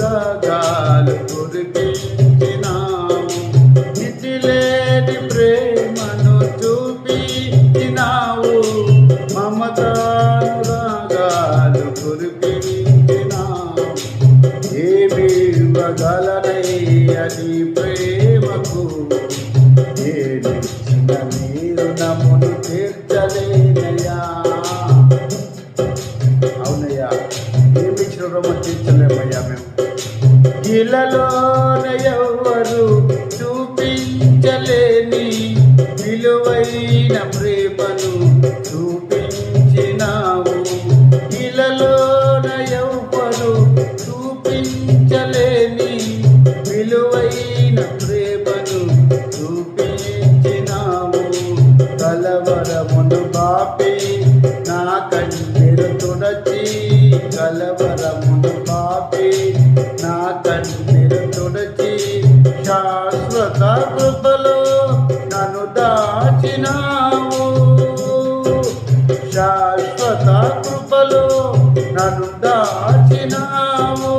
గాలి కురిపించినావు నితిలేని ప్రేమను చూపించినావు. మమతాగాలు కురిపించినావు ఏమి ఇవ్వగలనయ్య నీ ప్రేమకు? ఇలలోన ఎవ్వరు చూపించలేని విలువైన ప్రేమను చూపించినావు ఇలలోన ఎవ్వరు చూపించలేని విలువైన ప్రేమను చూపించినావు కలవరమును బాపి నా కన్నెరు తుడచి కలవరమును బాపి కన్నీరు తుడచి శాశ్వత కృపలో నన్ను దాచినావు. శాశ్వత కృపలో నన్ను దాచినావు.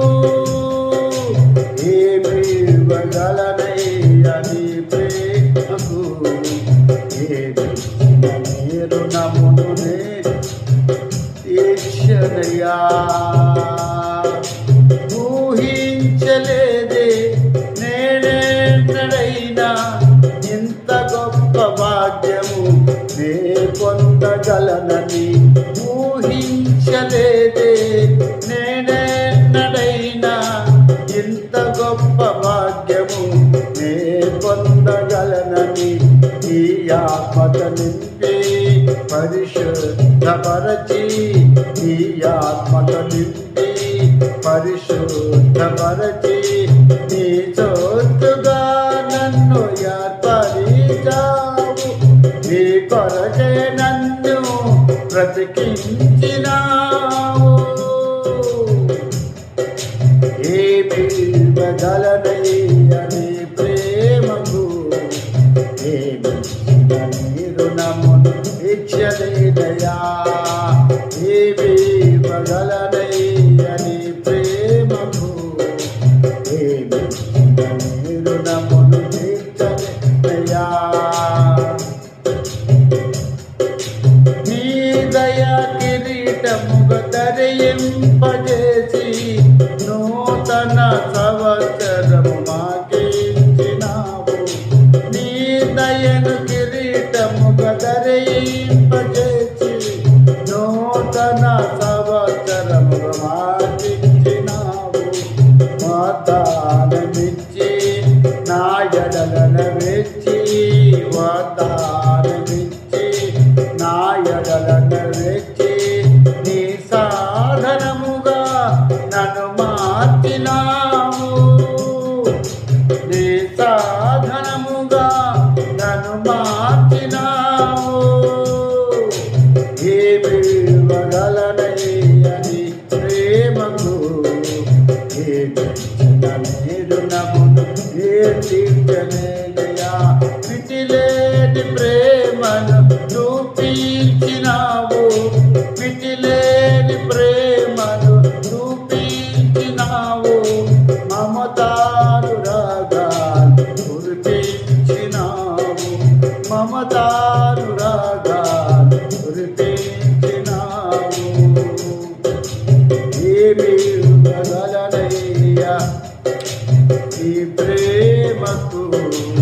ఏమి ఇవ్వగలనయ్యని ప్రేమకు? ఏమి మీరు నమ్మునే తీర్చనయ్యా. పొందగలనని ఊహించలేదే. నేనెన్నడైనా ఇంత గొప్ప భాగ్యము నే పొందగలనని ఈ ఆత్మత నింపి పరిశుద్ధపరచి ఈ ఆత్మత నింపి పరిశుద్ధపరచి నీ చోటుగా నన్ను యాత్పరిచావు నీ కొరకే నన్ను బ్రతికించినావు. ఏమి బదలనయ్యని ప్రేమకు ఏమి రుణమును ఇచ్చలేదయా? ఏమి బదలనయ్యని అని దయా కిరీటముగ ధరింపజేసి నూతన సంవత్సరము మాకించినావు నీ దయను కిరీటముగ ధరింపజేసి నూతన సంవత్సరముగ మాకించినావు వాగ్దానమిచ్చి నా ఎడలన మార్చినావు నీ సాధనముగా నన్ను మార్చినావు. ఏమి ఇవ్వగలనయ్యని ప్రేమకు ఏమి మీరు నమ్మును ఏ తీర్చలేదయా మిటిలేని ప్రేమను చూపించినావు ఇవ్వగలనయ్యా ఈ ప్రేమకు